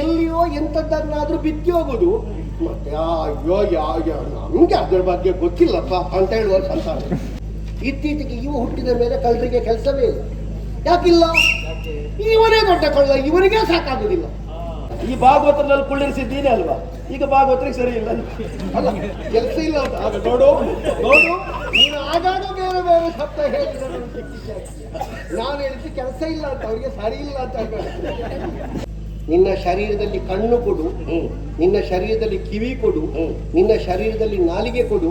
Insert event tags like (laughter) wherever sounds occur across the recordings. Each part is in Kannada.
ಎಲ್ಲಿಯೋ ಎಂಥದ್ದನ್ನಾದ್ರೂ ಬಿತ್ತಿ ಹೋಗುದು. ಮತ್ತೆ ಅಯ್ಯೋ, ಯಾ ಯಾ, ನಮ್ಗೆ ಅದ್ರ ಬಗ್ಗೆ ಗೊತ್ತಿಲ್ಲಪ್ಪ ಅಂತ ಹೇಳುವ ಸಂತಾನ ಇತ್ತೀಚೆಗೆ ಇವು ಹುಟ್ಟಿದ ಮೇಲೆ ಕಳ್ಳರಿಗೆ ಕೆಲಸವೇ ಇಲ್ಲ. ಯಾಕಿಲ್ಲ? ಇವನೇ ದೊಡ್ಡ ಕಳ್ಳ ಇವನಿಗೆ ಸಾಕಾಗುದಿಲ್ಲ. ಈ ಭಾಗವತರಲ್ಲಿ ಕುಳ್ಳಿರಿಸಿದ್ದೀನಿ ಅಲ್ವಾ? ಈಗ ಭಾಗವತರಿಗೆ ಸರಿ ಇಲ್ಲ. ಅಲ್ಲ, ಕೆಲಸ ಇಲ್ಲ ಅಂತ. ನೋಡು ನೋಡು. ನೀನು ಆಗಾಗ ಬೇರೆ ಬೇರೆ ನನಗೆ ಕಿಕ್ಕಿಚ್ಚೆ ನಾನು ಹೇಳಿದ್ದು ಕೆಲಸ ಇಲ್ಲ ಅಂತ, ಅವ್ರಿಗೆ ಸರಿ ಇಲ್ಲ ಅಂತ ಹೇಳ್ಬೇಕು ನಿನ್ನ ಶರೀರದಲ್ಲಿ ಕಣ್ಣು ಕೊಡು. ನಿನ್ನ ಶರೀರದಲ್ಲಿ ಕಿವಿ ಕೊಡು. ನಿನ್ನ ಶರೀರದಲ್ಲಿ ನಾಲಿಗೆ ಕೊಡು.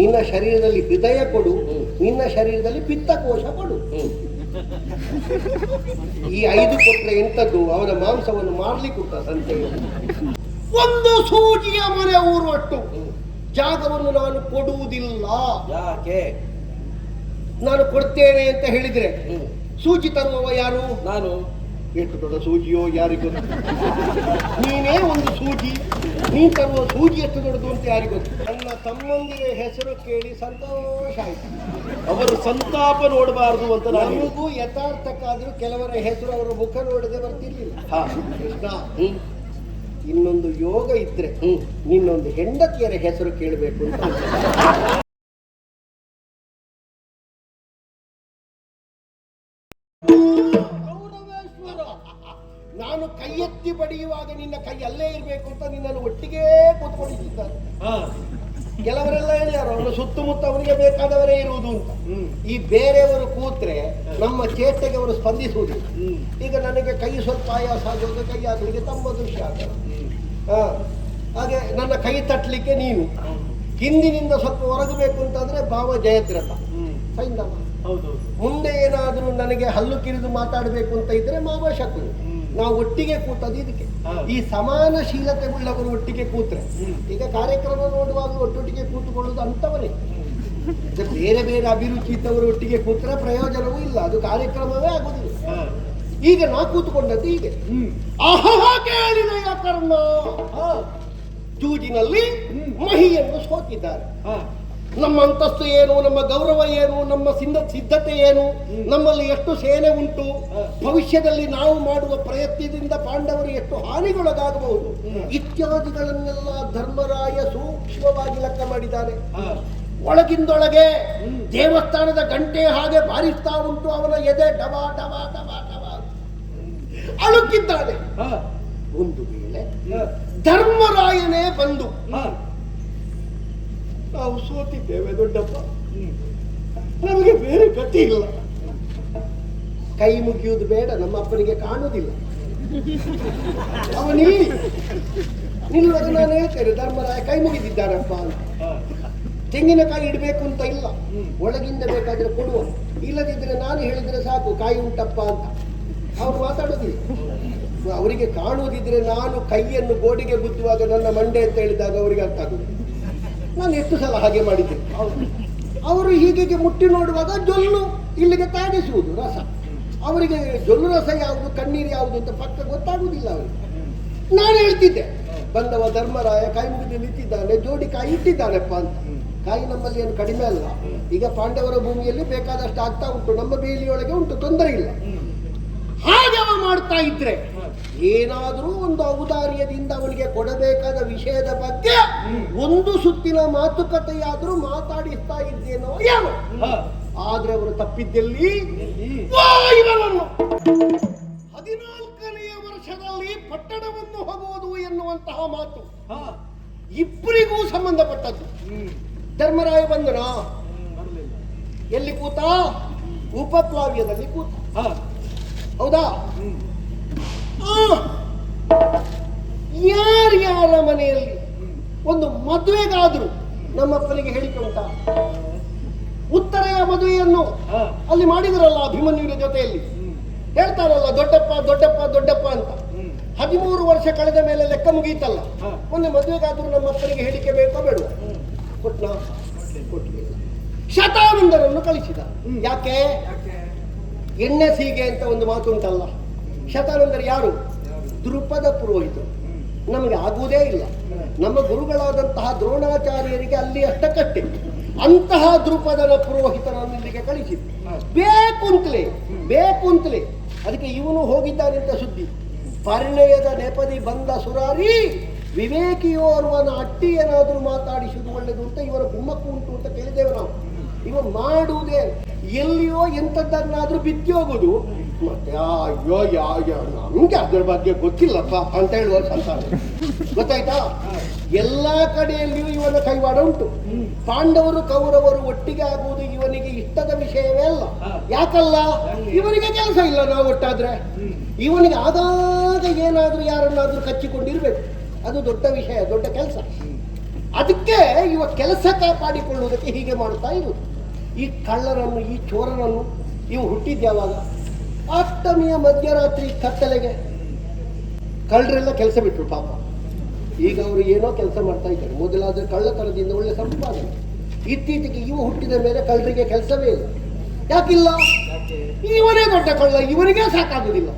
ನಿನ್ನ ಶರೀರದಲ್ಲಿ ಹೃದಯ ಕೊಡು. ನಿನ್ನ ಶರೀರದಲ್ಲಿ ಪಿತ್ತಕೋಶ ಕೊಡು. ಈ ಐದು ಕೊಟ್ಟರೆ ಎಂಥದ್ದು? ಅವರ ಮಾಂಸವನ್ನು ಮಾರ್ಲಿಕ್ಕೆ ಸಂತೆ ಒಂದು ಸೂಜಿಯ ಮನೆ ಊರುವಟ್ಟು. ಜಾಗವನ್ನು ನಾನು ಕೊಡುವುದಿಲ್ಲ. ಯಾಕೆ? ನಾನು ಕೊಡ್ತೇನೆ ಅಂತ ಹೇಳಿದ್ರೆ ಸೂಜಿ ತರುವವ ಯಾರು? ನಾನು. ಎಷ್ಟು ದೊಡ್ಡ ಸೂಜಿಯೋ ಯಾರಿಗೂ ನೀನೇ ಒಂದು ಸೂಜಿ ನೀ ತರುವ ಸೂಜಿ ಎಷ್ಟು ದೊಡ್ಡದು ಅಂತ ಯಾರಿಗೂ ನನ್ನ ತಮ್ಮಂದಿರ ಹೆಸರು ಕೇಳಿ ಸಂತೋಷ ಆಯ್ತು. ಅವರು ಸಂತಾಪ ನೋಡಬಾರದು ಅಂತ ನನಗೂ. ನಮಗೂ ಯಥಾರ್ಥಕ್ಕಾದ್ರೂ ಕೆಲವರ ಹೆಸರು ಅವರ ಮುಖ ನೋಡದೆ ಬರ್ತಿರ್ಲಿಲ್ಲ. ಹಾ. ಕೃಷ್ಣ ಇನ್ನೊಂದು ಯೋಗ ಇದ್ರೆ ನಿನ್ನೊಂದು ಹೆಂಡತಿಯರ ಹೆಸರು ಕೇಳಬೇಕು ಅಂತ. ನಿನ್ನ ಕೈ ಅಲ್ಲೇ ಇರಬೇಕು ಅಂತ ನಿನ್ನನ್ನು ಒಟ್ಟಿಗೆ ಕೂತ್ಕೊಂಡಿದ್ದಾರೆ ಹಾ. ಕೆಲವರೆಲ್ಲ ಹೇಳ್ಯಾರ ಅವನ ಸುತ್ತಮುತ್ತ ಅವನಿಗೆ ಬೇಕಾದವರೇ ಇರುವುದು ಅಂತ. ಈ ಬೇರೆಯವರು ಕೂತ್ರೆ ನಮ್ಮ ಚೇಷ್ಟೆಗೆ ಅವರು ಸ್ಪಂದಿಸುವುದು ಈಗ ನನಗೆ ಕೈ ಸ್ವಲ್ಪ ಆಯಾಸ ಆಗೋದು ಕೈ ಆಗಲಿಕ್ಕೆ ತಮ್ಮ ದೃಶ್ಯ ಆಗ್ತದೆ. ಹ್ಮ್. ಹಾಗೆ ನನ್ನ ಕೈ ತಟ್ಟಲಿಕ್ಕೆ ನೀನು. ಹಿಂದಿನಿಂದ ಸ್ವಲ್ಪ ಹೊರಗಬೇಕು ಅಂತಂದ್ರೆ ಭಾವ ಜಯದ್ರಥ. ಸೈಂದಮ್ಮ ಹೌದು. ಮುಂದೆ ಏನಾದರೂ ನನಗೆ ಹಲ್ಲು ಕಿರಿದು ಮಾತಾಡಬೇಕು ಅಂತ ಇದ್ರೆ ಮಾವ ಶಕುನಿ. ನಾವು ಒಟ್ಟಿಗೆ ಕೂತದ್ದು ಇದಕ್ಕೆ. ಈ ಸಮಾನಶೀಲತೆ ಉಳ್ಳವರು ಒಟ್ಟಿಗೆ ಕೂತ್ರೆ. ಈಗ ಕಾರ್ಯಕ್ರಮ ನೋಡುವಾಗ ಒಟ್ಟೊಟ್ಟಿಗೆ ಕೂತುಕೊಳ್ಳುವುದು ಅಂತವರೇ ಬೇರೆ ಬೇರೆ ಅಭಿರುಚಿ ಇದ್ದವರು ಒಟ್ಟಿಗೆ ಕೂತ್ರೆ ಪ್ರಯೋಜನವೂ ಇಲ್ಲ. ಅದು ಕಾರ್ಯಕ್ರಮವೇ ಆಗುದಿಲ್ಲ ಈಗ ನಾ ಕೂತ್ಕೊಂಡದ್ದು ಹೀಗೆ. ಕರ್ಣ ಹಾ. ಜೂಜಿನಲ್ಲಿ. ಮಹಿಯನ್ನು ಸೋತಿದ್ದಾರೆ. ನಮ್ಮ ಅಂತಸ್ತು ಏನು ನಮ್ಮ ಗೌರವ ಏನು ನಮ್ಮ ಸಿದ್ಧ ಸಿದ್ಧತೆ ಏನು ನಮ್ಮಲ್ಲಿ ಎಷ್ಟು ಸೇನೆ ಉಂಟು ಭವಿಷ್ಯದಲ್ಲಿ ನಾವು ಮಾಡುವ ಪ್ರಯತ್ನದಿಂದ ಪಾಂಡವರು ಎಷ್ಟು ಹಾನಿಗೊಳಗಾಗಬಹುದು. ಇತ್ಯಾದಿಗಳನ್ನೆಲ್ಲ ಧರ್ಮರಾಯ ಸೂಕ್ಷ್ಮವಾಗಿ ಲೆಕ್ಕ ಮಾಡಿದ್ದಾರೆ ಒಳಗಿಂದೊಳಗೆ ದೇವಸ್ಥಾನದ ಗಂಟೆ ಹಾಗೆ ಬಾರಿಸ್ತಾ ಉಂಟು ಅವನ ಎದೆ ಡಬ ಡಬ ಡಬ ಡಬ ಅಳುಕಿದ್ದಾನೆ ಒಂದು ವೇಳೆ ಧರ್ಮರಾಯನೇ ಬಂದು ನಾವು ಸೋತಿದ್ದೇವೆ, ದೊಡ್ಡಪ್ಪ. ನಮಗೆ ಬೇರೆ ಗತಿ ಇಲ್ಲ. ಕೈ ಮುಗಿಯುವುದು ಬೇಡ ನಮ್ಮ ಅಪ್ಪನಿಗೆ ಕಾಣುವುದಿಲ್ಲ. ಅವನಿಲ್ಲಿ ನಿಲ್ಲುವಾಗ ನಾನು ಹೇಳ್ತೇನೆ ಧರ್ಮರಾಯ ಕೈ ಮುಗಿದಿದ್ದಾರಪ್ಪ ಅಂತ. ತೆಂಗಿನಕಾಯಿ ಇಡಬೇಕು ಅಂತ ಇಲ್ಲ. ಒಳಗಿಂದ ಬೇಕಾದ್ರೆ ಕೊಡುವ. ಇಲ್ಲದಿದ್ರೆ ನಾನು ಹೇಳಿದ್ರೆ ಸಾಕು, ಕಾಯಿ ಉಂಟಪ್ಪ ಅಂತ. ಅವ್ರು ಮಾತಾಡೋದಿಲ್ಲ ಅವರಿಗೆ ಕಾಣುವುದಿದ್ರೆ ನಾನು ಕೈಯನ್ನು ಗೋಡೆಗೆ ಗುದ್ದುವಾಗ ನನ್ನ ಮಂಡೆ ಅಂತ ಹೇಳಿದಾಗ ಅವರಿಗೆ ಅರ್ಥ ಆಗುದು ನಾನು ಎಷ್ಟು ಸಲ ಹಾಗೆ ಮಾಡಿದ್ದೆ. ಅವರು ಹೀಗೆ ಮುಟ್ಟಿ ನೋಡುವಾಗ ಜೊಲ್ಲು ಇಲ್ಲಿಗೆ ತಾಗಿಸುವುದು, ರಸ. ಅವರಿಗೆ ಜೊಲ್ಲು ರಸ ಯಾವುದು, ಕಣ್ಣೀರು ಯಾವುದು ಅಂತ ಪಕ್ಕ ಗೊತ್ತಾಗುವುದಿಲ್ಲ ಅವರಿಗೆ. ನಾನು ಹೇಳ್ತಿದ್ದೆ. ಬಂದವ ಧರ್ಮರಾಯ ಕಾಯಿ ಮುಗಿದು ನಿಂತಿದ್ದಾನೆ, ಜೋಡಿ ಕಾಯಿ ಇಟ್ಟಿದ್ದಾನೆಪ್ಪ ಅಂತ. ಕಾಯಿ ನಮ್ಮಲ್ಲಿ ಏನು ಕಡಿಮೆ ಅಲ್ಲ. ಈಗ ಪಾಂಡವರ ಭೂಮಿಯಲ್ಲಿ ಬೇಕಾದಷ್ಟು ಆಗ್ತಾ ಉಂಟು. ನಮ್ಮ ಬೇಲಿಯೊಳಗೆ ಉಂಟು, ತೊಂದರೆ ಇಲ್ಲ. ಹಾಗೆ ಮಾಡ್ತಾ ಇದ್ರೆ ಏನಾದರೂ ಒಂದು ಔದಾರ್ಯದಿಂದ ಅವನಿಗೆ ಕೊಡಬೇಕಾದ ವಿಷಯದ ಬಗ್ಗೆ ಒಂದು ಸುತ್ತಿನ ಮಾತುಕತೆಯಾದರೂ ಮಾತಾಡಿಸ್ತಾ ಇದ್ದೇನೋ ಏನೋ. ಆದ್ರೆ ಅವರು ತಪ್ಪಿದ್ದಲ್ಲಿ ಹದಿನಾಲ್ಕನೆಯ ವರ್ಷದಲ್ಲಿ ಪಟ್ಟಣವನ್ನು ಹೋಗುವುದು ಎನ್ನುವಂತಹ ಮಾತು. ಹಾ. ಇಬ್ಬರಿಗೂ ಸಂಬಂಧಪಟ್ಟದ್ದು. ಧರ್ಮರಾಯ ಬಂದನ? ಎಲ್ಲಿ ಕೂತ? ಉಪಪ್ಲಾವ್ಯದಲ್ಲಿ ಕೂತ. ಹೌದಾ? ಯಾರ್ಯಾರ ಮನೆಯಲ್ಲಿ ಒಂದು ಮದುವೆಗಾದ್ರು ನಮ್ಮಪ್ಪನಿಗೆ ಹೇಳಿಕೆ ಉಂಟಾ? ಉತ್ತರೆಯ ಮದುವೆಯನ್ನು ಅಲ್ಲಿ ಮಾಡಿದ್ರಲ್ಲ ಅಭಿಮನ್ಯುವಿನ ಜೊತೆಯಲ್ಲಿ? ಹೇಳ್ತಾರಲ್ಲ ದೊಡ್ಡಪ್ಪ ದೊಡ್ಡಪ್ಪ ದೊಡ್ಡಪ್ಪ ಅಂತ. ಹದಿಮೂರು ವರ್ಷ ಕಳೆದ ಮೇಲೆ ಲೆಕ್ಕ ಮುಗೀತಲ್ಲ ಒಂದು ಮದುವೆಗಾದ್ರು ಮದುವೆಗಾದ್ರೂ ನಮ್ಮ ಅಪ್ಪನಿಗೆ ಹೇಳಿಕೆ ಬೇಕೋ ಬೇಡ ಹ್ಮ್. ಕೊಟ್ನ? ಶತಾನಂದರನ್ನು ಕಳಿಸಿದ. ಯಾಕೆ? ಎಣ್ಣೆ ಸೀಗೆ ಅಂತ ಒಂದು ಮಾತು ಉಂಟಲ್ಲ? ಶತಾನಂದರು ಯಾರು? ದೃಪದ ಪುರೋಹಿತರು ನಮಗೆ ಆಗುವುದೇ ಇಲ್ಲ. ನಮ್ಮ ಗುರುಗಳಾದಂತಹ ದ್ರೋಣಾಚಾರ್ಯರಿಗೆ ಅಲ್ಲಿ ಅಷ್ಟಕಟ್ಟೆ. ಅಂತಹ ದೃಪದನ ಪುರೋಹಿತನನ್ನು ಇಲ್ಲಿಗೆ ಕಳಿಸಿದ್ರು. ಬೇಕು ಅಂತಲೇ ಬೇಕು ಅಂತಲೇ. ಅದಕ್ಕೆ ಇವನು ಹೋಗಿದ್ದಾನೆ ಅಂತ ಸುದ್ದಿ. ಪರಿಣಯದ ನೆಪದಿ ಬಂದ ಸುರಾರಿ ವಿವೇಕಿಯೋರ್ವನ ಅಟ್ಟಿ ಏನಾದರೂ ಮಾತಾಡಿಸುವುದು ಒಳ್ಳೆದು ಅಂತ ಇವರ ಗುಮ್ಮಕ್ಕು ಉಂಟು ಅಂತ ಕೇಳಿದ್ದೇವೆ ನಾವು. ಇವ ಮಾಡುವುದೇ, ಎಲ್ಲಿಯೋ ಎಂಥದ್ದನ್ನಾದರೂ ಬಿತ್ತಿ ಹೋಗುದು ಮತ್ತೆ ಅಯ್ಯೋ ಯಾ ಯಾ ನಮ್ಗೆ ಅದ್ರ ಬಗ್ಗೆ ಗೊತ್ತಿಲ್ಲಪ್ಪ ಅಂತ ಹೇಳುವಂತ ಗೊತ್ತಾಯ್ತಾ? ಎಲ್ಲಾ ಕಡೆಯಲ್ಲಿಯೂ ಇವನ ಕೈವಾಡ ಉಂಟು. ಪಾಂಡವರು, ಕೌರವರು ಒಟ್ಟಿಗೆ ಆಗುವುದು ಇವನಿಗೆ ಇಷ್ಟದ ವಿಷಯವೇ ಅಲ್ಲ. ಯಾಕಲ್ಲ? ಇವನಿಗೆ ಕೆಲಸ ಇಲ್ಲ ನಾವು ಒಟ್ಟಾದ್ರೆ. ಇವನಿಗೆ ಆದಾಗ ಏನಾದ್ರೂ ಯಾರನ್ನಾದ್ರೂ ಕಚ್ಚಿಕೊಂಡಿರ್ಬೇಕು. ಅದು ದೊಡ್ಡ ವಿಷಯ, ದೊಡ್ಡ ಕೆಲಸ. ಅದಕ್ಕೆ ಇವ ಕೆಲಸ ಕಾಪಾಡಿಕೊಳ್ಳುವುದಕ್ಕೆ ಹೀಗೆ ಮಾಡ್ತಾ ಇರುವುದು. ಈ ಕಳ್ಳರನ್ನು, ಈ ಚೋರನನ್ನು ಇವು ಹುಟ್ಟಿದ್ದು ಯಾವಾಗ ಅಷ್ಟಮಿಯ ಮಧ್ಯರಾತ್ರಿ ಕತ್ತಲೆಗೆ ಕಳ್ಳರೆಲ್ಲ ಕೆಲಸ ಬಿಟ್ರು ಪಾಪ. ಈಗ ಅವರು ಏನೋ ಕೆಲಸ ಮಾಡ್ತಾ ಇದ್ದಾರೆ. ಮೊದಲಾದ್ರೆ ಕಳ್ಳತನದಿಂದ ಒಳ್ಳೆ ಸಂಪಾದನೆ. ಇತ್ತೀಚೆಗೆ ಇವು ಹುಟ್ಟಿದ ಮೇಲೆ ಕಳ್ಳರಿಗೆ ಕೆಲಸವೇ ಇಲ್ಲ. ಯಾಕಿಲ್ಲ? ಇವನೇ ದೊಡ್ಡ ಕಳ್ಳ ಇವನಿಗೆ ಸಾಕಾಗುದಿಲ್ಲ.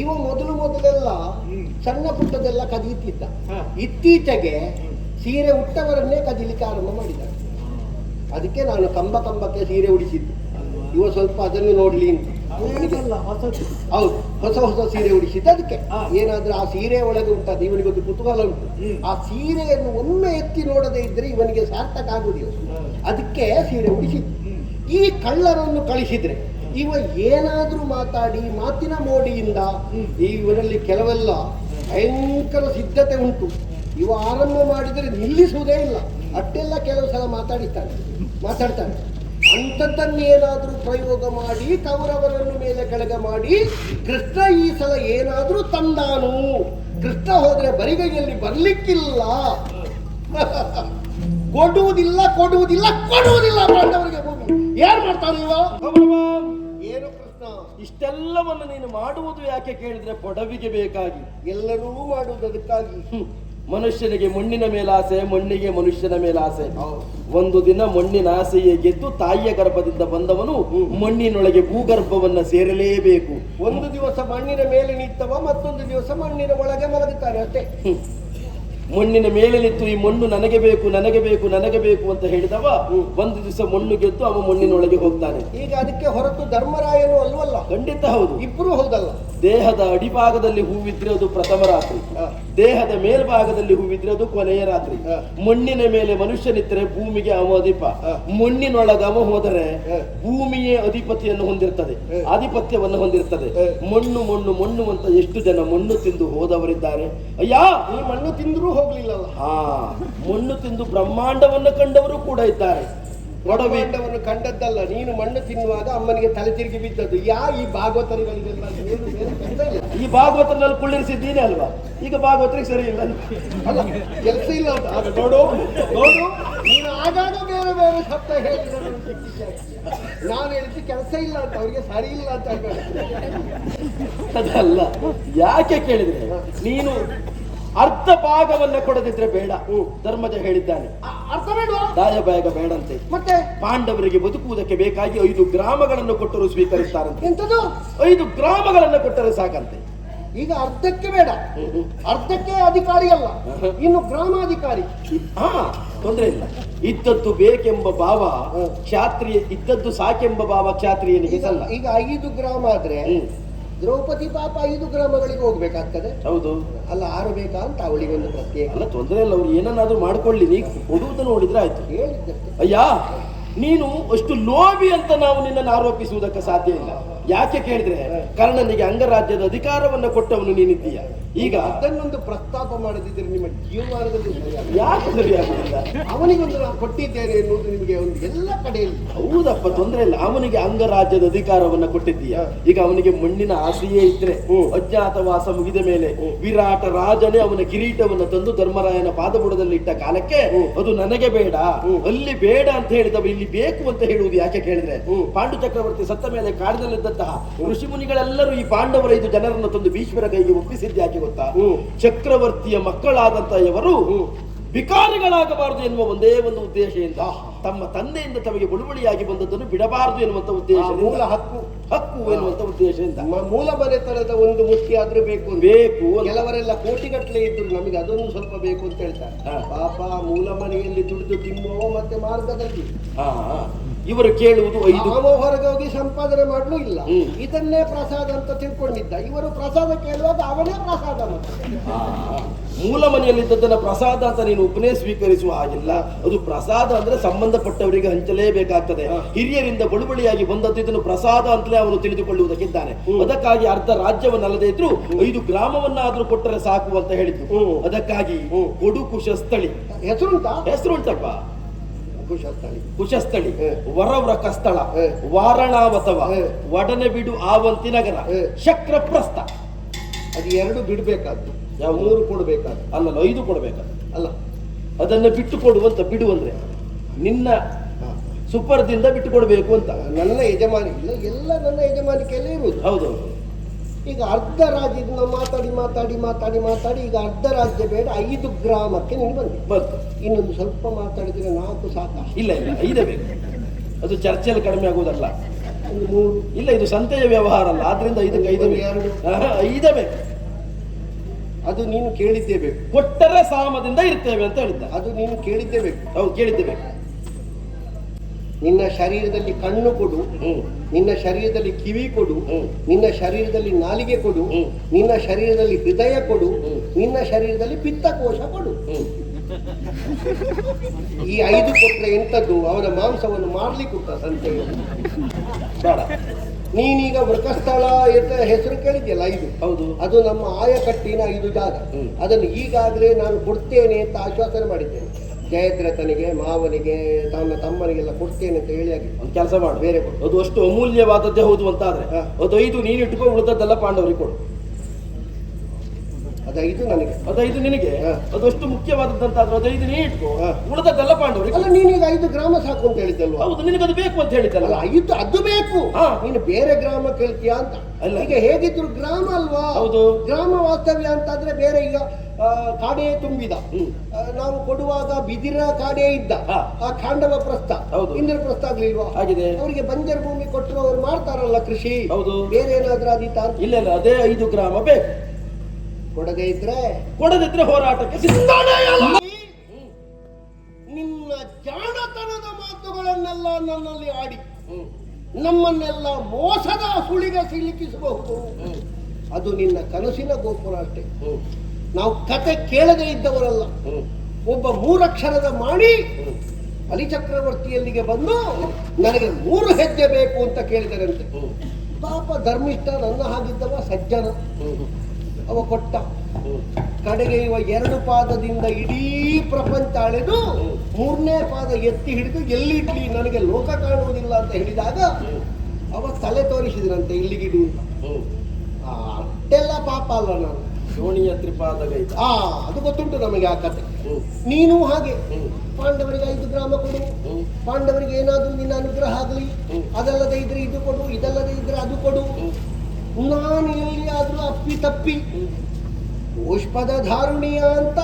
ಇವ ಮೊದಲು ಮೊದಲೆಲ್ಲ ಸಣ್ಣ ಪುಟ್ಟದೆಲ್ಲ ಕದಿಯುತ್ತಿದ್ದ. ಇತ್ತೀಚೆಗೆ ಸೀರೆ ಉಟ್ಟವರನ್ನೇ ಕದಿಲಿಕ್ಕೆ ಆರಂಭ ಮಾಡಿದ್ದಾರೆ. ಅದಕ್ಕೆ ನಾನು ಕಂಬ ಕಂಬಕ್ಕೆ ಸೀರೆ ಉಡಿಸಿದ್ದು. ಇವ ಸ್ವಲ್ಪ ಅದನ್ನು ನೋಡ್ಲಿ ಅಂತ. ಹೌದು ಹೊಸ ಹೊಸ ಸೀರೆ ಉಡಿಸಿದ್ದು ಅದಕ್ಕೆ. ಏನಾದ್ರೂ ಆ ಸೀರೆ ಒಳಗೆ ಉಂಟದು ಇವನಿಗೊಂದು ಕುತೂಹಲ ಉಂಟು. ಆ ಸೀರೆಯನ್ನು ಒಮ್ಮೆ ಎತ್ತಿ ನೋಡದೇ ಇದ್ರೆ ಇವನಿಗೆ ಸಾರ್ಥಕ ಆಗುದಿಲ್ಲ ಅದಕ್ಕೆ ಸೀರೆ ಉಡಿಸಿದ್ದು. ಈ ಕಳ್ಳರನ್ನು ಕಳಿಸಿದ್ರೆ ಇವ ಏನಾದ್ರೂ ಮಾತಾಡಿ ಮಾತಿನ ಮೋಡಿಯಿಂದ ಇವರಲ್ಲಿ ಕೆಲವೆಲ್ಲ ಭಯಂಕರ ಸಿದ್ಧತೆ ಉಂಟು. ಇವ ಆರಂಭ ಮಾಡಿದರೆ ನಿಲ್ಲಿಸುವುದೇ ಇಲ್ಲ. ಅಟ್ಟೆಲ್ಲ ಕೆಲವು ಸಲ ಮಾತಾಡಿಸ್ತಾನೆ ಮಾತಾಡ್ತಾನೆ. ಅಂಥದ್ದನ್ನೇನಾದ್ರೂ ಪ್ರಯೋಗ ಮಾಡಿ ಕೌರವರನ್ನು ಮೇಲೆ ಕೆಳಗೆ ಮಾಡಿ ಕೃಷ್ಣ ಈ ಸಲ ಏನಾದರೂ ತಂದಾನು. ಕೃಷ್ಣ ಹೋದರೆ ಬರಿಗೈಯಲ್ಲಿ ಬರಲಿಕ್ಕಿಲ್ಲ. (laughs) ಕೊಡುವುದಿಲ್ಲ ಕೊಡುವುದಿಲ್ಲ ಕೊಡುವುದಿಲ್ಲ ಪಾಂಡವರಿಗೆ ಭೂಮಿ. ಯಾರು ಮಾಡ್ತಾನೆ ಇವ? ಏನು ಕೃಷ್ಣ? ಇಷ್ಟೆಲ್ಲವನ್ನು ನೀನು ಮಾಡುವುದು ಯಾಕೆ ಕೇಳಿದ್ರೆ ಕೊಡವಿಗೆ ಬೇಕಾಗಿ. ಎಲ್ಲರೂ ಮಾಡುವುದು ಅದಕ್ಕಾಗಿ. ಮನುಷ್ಯನಿಗೆ ಮಣ್ಣಿನ ಮೇಲಾಸೆ ಆಸೆ ಮಣ್ಣಿಗೆ ಮನುಷ್ಯನ ಮೇಲಾಸೆ. ಆಸೆ ಒಂದು ದಿನ ಮಣ್ಣಿನ ಆಸೆಯೇ ಗೆದ್ದು ತಾಯಿಯ ಗರ್ಭದಿಂದ ಬಂದವನು ಮಣ್ಣಿನೊಳಗೆ ಭೂಗರ್ಭವನ್ನ ಸೇರಲೇಬೇಕು. ಒಂದು ದಿವಸ ಮಣ್ಣಿನ ಮೇಲೆ ನಿಂತವ ಮತ್ತೊಂದು ದಿವಸ ಮಣ್ಣಿನ ಒಳಗೆ ಮಲಗುತ್ತಾನೆ ಅಷ್ಟೇ. ಮಣ್ಣಿನ ಮೇಲೆ ನಿಂತು ಈ ಮಣ್ಣು ನನಗೆ ಬೇಕು ನನಗೆ ಬೇಕು ನನಗೆ ಬೇಕು ಅಂತ ಹೇಳಿದವ ಒಂದು ದಿವಸ ಮಣ್ಣು ಗೆದ್ದು ಅವ ಮಣ್ಣಿನೊಳಗೆ ಹೋಗ್ತಾನೆ. ಈಗ ಅದಕ್ಕೆ ಹೊರತು ಧರ್ಮರಾಯನು ಅಲ್ವಲ್ಲ? ಖಂಡಿತ ಹೌದು. ಇಬ್ಬರು ಹೌದಲ್ಲ ದೇಹದ ಅಡಿಭಾಗದಲ್ಲಿ ಹೂವಿದ್ರೆ ಅದು ಪ್ರಥಮ ರಾತ್ರಿ. ದೇಹದ ಮೇಲ್ಭಾಗದಲ್ಲಿ ಹೂವಿದ್ರೆ ಅದು ಕೊನೆಯ ರಾತ್ರಿ. ಮಣ್ಣಿನ ಮೇಲೆ ಮನುಷ್ಯನಿದ್ರೆ ಭೂಮಿಗೆ ಅವಧಿಪ. ಮಣ್ಣಿನೊಳಗ ಅವ ಹೋದರೆ ಭೂಮಿಯೇ ಅಧಿಪತಿಯನ್ನು ಹೊಂದಿರ್ತದೆ. ಆಧಿಪತ್ಯವನ್ನು ಹೊಂದಿರ್ತದೆ. ಮಣ್ಣು ಮಣ್ಣು ಮಣ್ಣು ಅಂತ ಎಷ್ಟು ಜನ ಮಣ್ಣು ತಿಂದು ಹೋದವರಿದ್ದಾರೆ. ಅಯ್ಯ ಈ ಮಣ್ಣು ತಿಂದರೂ ಹೋಗ್ಲಿಲ್ಲ ಹಾ. ಮಣ್ಣು ತಿಂದು ಬ್ರಹ್ಮಾಂಡವನ್ನು ಕಂಡವರು ಕೂಡ ಇದ್ದಾರೆ. ಒಡವೆ ಬ್ರಹ್ಮಾಂಡವನ್ನು ಕಂಡದ್ದಲ್ಲ ನೀನು ಮಣ್ಣು ತಿನ್ನುವಾಗ ಅಮ್ಮನಿಗೆ ತಲೆ ತಿರುಗಿ ಬಿದ್ದದ್ದು. ಯಾ ಈ ಭಾಗವತರಿಗಳಿಗೆಲ್ಲ ಈ ಭಾಗವತನಲ್ಲಿ ಕುಳ್ಳಿರಿಸಿದ್ದೀನಿ ಅಲ್ವಾ? ಈಗ ಭಾಗವತರಿಗೆ ಸರಿ ಇಲ್ಲ. ಅಲ್ಲ ಕೆಲಸ ಇಲ್ಲ ಅಂತ. ಆಗ ನೋಡು ನೋಡು. ನೀನು ಆಗಾಗ ಬೇರೆ ಬೇರೆ ಶಬ್ದ ಹೇಳಿದ್ರೆ. ನಾನು ಹೇಳಿದ್ದು ಕೆಲಸ ಇಲ್ಲ ಅಂತ ಅವ್ರಿಗೆ ಸರಿ ಇಲ್ಲ ಅಂತ. ಅದಲ್ಲ ಯಾಕೆ ಕೇಳಿದ್ರೆ ನೀನು ಅರ್ಧ ಭಾಗವನ್ನ ಕೊಡದಿದ್ರೆ ಬೇಡ. ಧರ್ಮಜ ಹೇಳಿದ್ದಾನೆ. ಅರ್ಧ ದಾಯ ಬಾಯಗ ಬೇಡಂತೆ. ಮತ್ತೆ? ಪಾಂಡವರಿಗೆ ಬದುಕುವುದಕ್ಕೆ ಬೇಕಾಗಿ ಐದು ಗ್ರಾಮಗಳನ್ನು ಕೊಟ್ಟರು ಸ್ವೀಕರಿಸ್ತಾರಂತೆ. ಎಂತದ್ದು ಐದು ಗ್ರಾಮಗಳನ್ನು ಕೊಟ್ಟರೆ ಸಾಕಂತೆ. ಈಗ ಅರ್ಧಕ್ಕೆ ಬೇಡ. ಅರ್ಧಕ್ಕೆ ಅಧಿಕಾರಿ ಅಲ್ಲ. ಇನ್ನು ಗ್ರಾಮಾಧಿಕಾರಿ. ಹಾ ತೊಂದರೆ ಇಲ್ಲ. ಇದ್ದದ್ದು ಬೇಕೆಂಬ ಭಾವ ಕ್ಷಾತ್ರಿಯ ಇದ್ದದ್ದು ಸಾಕೆಂಬ ಭಾವ ಕ್ಷಾತ್ರಿಯನಿಗೆ ಈಗ ಐದು ಗ್ರಾಮ ಆದ್ರೆ. ದ್ರೌಪದಿ ಪಾಪ ಐದು ಗ್ರಾಮಗಳಿಗೆ ಹೋಗ್ಬೇಕಾಗ್ತದೆ. ಹೌದು. ಅಲ್ಲ ಆರು ಬೇಕಾ ಅಂತ ಅವಳಿಗೊಂದು ಪ್ರತ್ಯೇಕ. ಅಲ್ಲ ತೊಂದರೆ ಇಲ್ಲ ಅವ್ರು ಏನನ್ನಾದ್ರೂ ಮಾಡ್ಕೊಳ್ಳಿ ನೀ ಕೊಡುವುದು ನೋಡಿದ್ರೆ ಆಯ್ತು. ಅಯ್ಯ ನೀನು ಅಷ್ಟು ಲೋಭಿ ಅಂತ ನಾವು ನಿನ್ನನ್ನು ಆರೋಪಿಸುವುದಕ್ಕೆ ಸಾಧ್ಯ ಇಲ್ಲ. ಯಾಕೆ ಕೇಳಿದ್ರೆ ಕರ್ಣನಿಗೆ ಅಂಗರಾಜ್ಯದ ಅಧಿಕಾರವನ್ನು ಕೊಟ್ಟವನು ನೀನಿದ್ದೀಯ. ಈಗ ಅದನ್ನೊಂದು ಪ್ರಸ್ತಾಪ ಮಾಡದಿದ್ರೆ ನಿಮ್ಮ ಜೀವಮಾನದಲ್ಲಿ ಯಾಕೆ ಸರಿಯಾಗುವುದಿಲ್ಲ ಅವನಿಗೊಂದು ನಾನು ಕೊಟ್ಟಿದ್ದೇನೆ ಎನ್ನುವುದು ನಿಮಗೆ ಒಂದು ಎಲ್ಲ ಕಡೆಯಲ್ಲಿ. ಹೌದಪ್ಪ ತೊಂದರೆ ಇಲ್ಲ. ಅವನಿಗೆ ಅಂಗರಾಜ್ಯದ ಅಧಿಕಾರವನ್ನ ಕೊಟ್ಟಿದ್ದೀಯ. ಈಗ ಅವನಿಗೆ ಮಣ್ಣಿನ ಆಸೆಯೇ ಇದ್ರೆ ಅಜ್ಞಾತವಾಸ ಮುಗಿದ ಮೇಲೆ ವಿರಾಟ ರಾಜನೇ ಅವನ ಕಿರೀಟವನ್ನು ತಂದು ಧರ್ಮರಾಯನ ಪಾದಬುಡದಲ್ಲಿ ಇಟ್ಟ ಕಾಲಕ್ಕೆ ಅದು ನನಗೆ ಬೇಡ ಅಲ್ಲಿ ಬೇಡ ಅಂತ ಹೇಳಿದವ ಇಲ್ಲಿ ಬೇಕು ಅಂತ ಹೇಳುವುದು ಯಾಕೆ ಕೇಳಿದ್ರೆ ಪಾಂಡು ಚಕ್ರವರ್ತಿ ಸತ್ತ ಮೇಲೆ ಕಾಡಿನಲ್ಲಿದ್ದಂತಹ ಋಷಿ ಮುನಿಗಳೆಲ್ಲರೂ ಈ ಪಾಂಡವರ ಇದು ಜನರನ್ನು ತಂದು ಭೀಷ್ಮರ ಕೈಗೆ ಒಪ್ಪಿಸಿದ್ದಾಗಿ ಯಾಕೆ ಗೊತ್ತಾ? ಚಕ್ರವರ್ತಿಯ ಮಕ್ಕಳಾದಂತಹ ಇವರು ವಿಕಾರಿಗಳಾಗಬಾರದು ಎನ್ನುವ ಒಂದೇ ಒಂದು ಉದ್ದೇಶದಿಂದ ತಮ್ಮ ತಂದೆಯಿಂದ ತಮಗೆ ಬಳುವಳಿಯಾಗಿ ಬಂದದ್ದನ್ನು ಬಿಡಬಾರದು ಎನ್ನುವಂತ ಉದ್ದೇಶ ಮೂಲ ಹಕ್ಕು. ಹಕ್ಕು ಎನ್ನುವಂತ ಉದ್ದೇಶದಿಂದ. ಮೂಲ ಮನೆತನದ ಒಂದು ಮುಖ್ಯ ಆದ್ರೂ ಬೇಕು ಬೇಕು ಕೆಲವರೆಲ್ಲ ಕೋಟಿಗಟ್ಟಲೆ ಇದ್ರು ನಮಗೆ ಅದೊಂದು ಸ್ವಲ್ಪ ಬೇಕು ಅಂತ ಹೇಳ್ತಾರೆ. ಪಾಪ ಮೂಲ ಮನೆಯಲ್ಲಿ ದುಡಿದು ತಿನ್ನುವ ಮತ್ತೆ ಮಾರ್ಗದಲ್ಲಿ. ಇವರು ಕೇಳುವುದು ಐದು. ಅವ ಹೊರಗೆ ಹೋಗಿ ಸಂಪಾದನೆ ಮಾಡಲು ಇಲ್ಲ. ಇದನ್ನೇ ಪ್ರಸಾದ ಅಂತ ತಿಳ್ಕೊಂಡಿದ್ದ. ಇವರು ಪ್ರಸಾದ ಕೇಳುವಾಗ ಅವನೇ ಪ್ರಸಾದ ಮೂಲ ಮನೆಯಲ್ಲಿದ್ದದನ್ನ ಪ್ರಸಾದ ಅಂತ ನೀನು ಉಪನೇ ಸ್ವೀಕರಿಸುವ ಹಾಗಿಲ್ಲ. ಅದು ಪ್ರಸಾದ ಅಂದ್ರೆ ಸಂಬಂಧಪಟ್ಟವರಿಗೆ ಹಂಚಲೇಬೇಕಾಗ್ತದೆ. ಹಿರಿಯರಿಂದ ಬಳುಬಳಿಯಾಗಿ ಬಂದದ್ದು ಇದನ್ನು ಪ್ರಸಾದ ಅಂತಲೇ ಅವನು ತಿಳಿದುಕೊಳ್ಳುವುದಕ್ಕಿದ್ದಾನೆ. ಅದಕ್ಕಾಗಿ ಅರ್ಧ ರಾಜ್ಯವನ್ನಲ್ಲದೆ ಇದ್ರು ಐದು ಗ್ರಾಮವನ್ನಾದ್ರೂ ಕೊಟ್ಟರೆ ಸಾಕು ಅಂತ ಹೇಳಿದ್ದು. ಹ್ಮ್. ಅದಕ್ಕಾಗಿ ಕೊಡುಕುಶ ಕೊಡು ಕುಶಸ್ಥಳಿ. ಹೆಸರುಂಟಾ? ಹೆಸರು ಉಂಟಪ್ಪ ಕುಶಸ್ಥಳಿ. ಕುಶಸ್ಥಳಿ. ವರವ್ರಕ ಸ್ಥಳ. ವಾರಣಾವತವ. ಒಡನೆ ಬಿಡು ಆವಂತಿ ನಗರ. ಶಕ್ರಪ್ರಸ್ಥ. ಅದು ಎರಡು ಬಿಡಬೇಕಾದ್ದು. ಯಾವ ಮೂರು ಕೊಡ್ಬೇಕಾದ್ದು? ಅಲ್ಲಲ್ಲ ಐದು ಕೊಡಬೇಕಾ ಅಲ್ಲ. ಅದನ್ನು ಬಿಟ್ಟು ಕೊಡುವಂತ ಬಿಡು ಅಂದ್ರೆ ನಿನ್ನ. ಸುಪರ್ದಿಂದ ಬಿಟ್ಟು ಕೊಡಬೇಕು ಅಂತ. ನನ್ನ ಯಜಮಾನಿ ಇಲ್ಲ ಎಲ್ಲ ನನ್ನ ಯಜಮಾನಿಕೆಯಲ್ಲೇ ಇರುವುದು. ಹೌದು ಈಗ ಅರ್ಧ ರಾಜ್ಯದಿಂದ ಮಾತಾಡಿ ಮಾತಾಡಿ ಮಾತಾಡಿ ಮಾತಾಡಿ ಈಗ ಅರ್ಧ ರಾಜ್ಯ ಬೇಡ ಐದು ಗ್ರಾಮಕ್ಕೆ ನೀನು ಬಂದಿ. ಬಂತು. ಇನ್ನೊಂದು ಸ್ವಲ್ಪ ಮಾತಾಡಿದ್ರೆ ನಾಲ್ಕು ಸಾಕು? ಇಲ್ಲ ಇಲ್ಲ ಐದೇ ಬೇಕು. ಅದು ಚರ್ಚೆಯಲ್ಲಿ ಕಡಿಮೆ ಆಗುವುದಲ್ಲ. ಒಂದು ಮೂರು. ಇಲ್ಲ ಇದು ಸಂತೆಯ ವ್ಯವಹಾರ ಅಲ್ಲ. ಆದ್ರಿಂದ ಐದಕ್ಕೆ ಐದು ಎರಡು. ಐದೇ ಬೇಕು. ಅದು ನೀನು ಕೇಳಿದ್ದೇ ಬೇಕು. ಕೊಟ್ಟರೆ ಸಾಮದಿಂದ ಇರ್ತೇವೆ ಅಂತ ಹೇಳಿದ್ದ. ಅದು ನೀನು ಕೇಳಿದ್ದೇ ಬೇಕು. ಹೌದು ಕೇಳಿದ್ದೇ ಬೇಕು. ನಿನ್ನ ಶರೀರದಲ್ಲಿ ಕಣ್ಣು ಕೊಡು. ನಿನ್ನ ಶರೀರದಲ್ಲಿ ಕಿವಿ ಕೊಡು. ನಿನ್ನ ಶರೀರದಲ್ಲಿ ನಾಲಿಗೆ ಕೊಡು. ನಿನ್ನ ಶರೀರದಲ್ಲಿ ಹೃದಯ ಕೊಡು. ನಿನ್ನ ಶರೀರದಲ್ಲಿ ಪಿತ್ತಕೋಶ ಕೊಡು. ಈ ಐದು ಕೊಟ್ಟರೆ ಎಂಥದ್ದು? ಅವರ ಮಾಂಸವನ್ನು ಮಾಡಲಿಕ್ಕೆ ಕೊಟ್ಟ ಸಂತೆಗೆ? ಬೇಡ. ನೀನೀಗ ವೃಕಸ್ಥಳ ಎಂತ ಹೆಸರು ಕೇಳಿದ್ಯಲ್ಲ ಐದು? ಹೌದು. ಅದು ನಮ್ಮ ಆಯಕಟ್ಟಿನ ಐದು ಜಾಗ. ಅದನ್ನು ಈಗಾಗಲೇ ನಾನು ಕೊಡ್ತೇನೆ ಅಂತ ಆಶ್ವಾಸನೆ ಮಾಡಿದ್ದೇನೆ. ಜಯದ್ರಥನಿಗೆ ಮಾವನಿಗೆ ತನ್ನ ತಮ್ಮನಿಗೆಲ್ಲ ಕೊಡ್ತೇನೆ ಅಂತ ಹೇಳಿ ಆಗಿ ಒಂದು ಕೆಲಸ ಮಾಡು. ಬೇರೆ ಕೊಡು. ಅದು ಅಷ್ಟು ಅಮೂಲ್ಯವಾದದ್ದೇ ಹೌದು ಅಂತ ಆದ್ರೆ. ಅದು ಐದು ನೀನು ಇಟ್ಕೊಂಡು ಉಳಿದದ್ದೆಲ್ಲ ಪಾಂಡವರಿಗೆ ಕೊಡು. ಅದೈದು ನನಗೆ. ಅದೈದು ನಿನಗೆ. ಅದಷ್ಟು ಮುಖ್ಯವಾದದ್ದಂತ ಆದ್ರೆ ಅದೈದು ನೀನು ಇಟ್ಕೋ. ಉಳಿದದ್ದೆಲ್ಲ ಪಾಂಡವರಿಗೆ ಅಲ್ಲ ನೀನೀಗ ಐದು ಗ್ರಾಮ ಸಾಕು ಅಂತ ಹೇಳಿದ್ದಲ್ವಾ? ಹೌದು ನಿನಗೆ ಅದು ಬೇಕು ಅಂತ ಹೇಳಿದ್ದಲ್ಲ. ಐದು ಅದು ಬೇಕು. ನೀನು ಬೇರೆ ಗ್ರಾಮ ಕೇಳ್ತೀಯಾ ಅಂತ? ಅಲ್ಲ. ಈಗ ಹೇಗಿದ್ರು ಗ್ರಾಮ ಅಲ್ವಾ? ಹೌದು. ಗ್ರಾಮ ವಾಸ್ತವ್ಯ ಅಂತಾದ್ರೆ ಬೇರೆ ಈಗ ಕಾಡೇ ತುಂಬಿದ. ನಾವು ಕೊಡುವಾಗ ಬಿದಿರ ಕಾಡೆ ಇದ್ದ. ಆ ಖಾಂಡವ ಪ್ರಸ್ಥ. ಹೌದು. ಇಂದ್ರ ಪ್ರಸ್ಥ ಆಗ್ಲಿಲ್ವಾ? ಆಗಿದೆ. ಅವರಿಗೆ ಬಂಜರ್ ಭೂಮಿ ಕೊಟ್ಟರು ಅವ್ರು ಮಾಡ್ತಾರಲ್ಲ ಕೃಷಿ. ಹೌದು. ಬೇರೆ ಏನಾದ್ರೂ ಅದೀತ ಇಲ್ಲ ಇಲ್ಲ ಅದೇ ಐದು ಗ್ರಾಮ ಬೇಕು. ಕೊಡದೆ ಇದ್ರೆ? ಕೊಡದಿದ್ರೆ ಹೋರಾಟಕ್ಕೆ. ನಿನ್ನ ಜಾಣತನದ ಮಾತುಗಳನ್ನೆಲ್ಲ ನನ್ನಲ್ಲಿ ಆಡಿ. ನಮ್ಮನ್ನೆಲ್ಲ ಮೋಸದ ಸುಳಿಗೆ ಸಿಲುಕಿಸಬಹುದು. ಅದು ನಿನ್ನ ಕನಸಿನ ಗೋಪುರ ಅಷ್ಟೇ. ನಾವು ಕತೆ ಕೇಳದೇ ಇದ್ದವರಲ್ಲ. ಒಬ್ಬ ಮೂರಕ್ಷರದ ಮಾಡಿ. ಬಲಿಚಕ್ರವರ್ತಿಯಲ್ಲಿಗೆ ಬಂದು ನನಗೆ ಮೂರು ಹೆಜ್ಜೆ ಬೇಕು ಅಂತ ಕೇಳಿದರಂತೆ. ಪಾಪ ಧರ್ಮಿಷ್ಠ ನನ್ನ ಹಾಗಿದ್ದವ ಸಜ್ಜನ. ಅವ ಕೊಟ್ಟ. ಕಡೆಗೆ ಇವ ಎರಡು ಪಾದದಿಂದ ಇಡೀ ಪ್ರಪಂಚ ಅಳೆದು ಮೂರನೇ ಪಾದ ಎತ್ತಿ ಹಿಡಿದು ಎಲ್ಲಿಡ್ಲಿ ನನಗೆ ಲೋಕ ಕಾಣುವುದಿಲ್ಲ ಅಂತ ಹೇಳಿದಾಗ ಅವ ತಲೆ ತೋರಿಸಿದ್ರಂತೆ ಇಲ್ಲಿಗಿಡು ಅಂತ. ಅಷ್ಟೆಲ್ಲ ಪಾಪ ಅಲ್ಲ ನಾನು ದೋಣಿಯ ತ್ರಿಪಾದ ಆ ಅದು ಗೊತ್ತುಂಟು ನಮಗೆ ಆ ಕಥೆ. ನೀನು ಹಾಗೆ. ಪಾಂಡವರಿಗೆ ಐದು ಗ್ರಾಮ ಕೊಡು. ಪಾಂಡವರಿಗೆ ಏನಾದರೂ ನಿನ್ನ ಅನುಗ್ರಹ ಆಗಲಿ. ಅದಲ್ಲದೆ ಇದ್ರೆ ಇದು ಕೊಡು ಇದಲ್ಲದೆ ಇದ್ರೆ ಅದು ಕೊಡು. ನಾನು ಇಲ್ಲಿ ಎಲ್ಲಿಯಾದ್ರೂ ಅಪ್ಪಿ ತಪ್ಪಿ. ಪುಷ್ಪದ ಧಾರುಣಿಯ ಅಂತ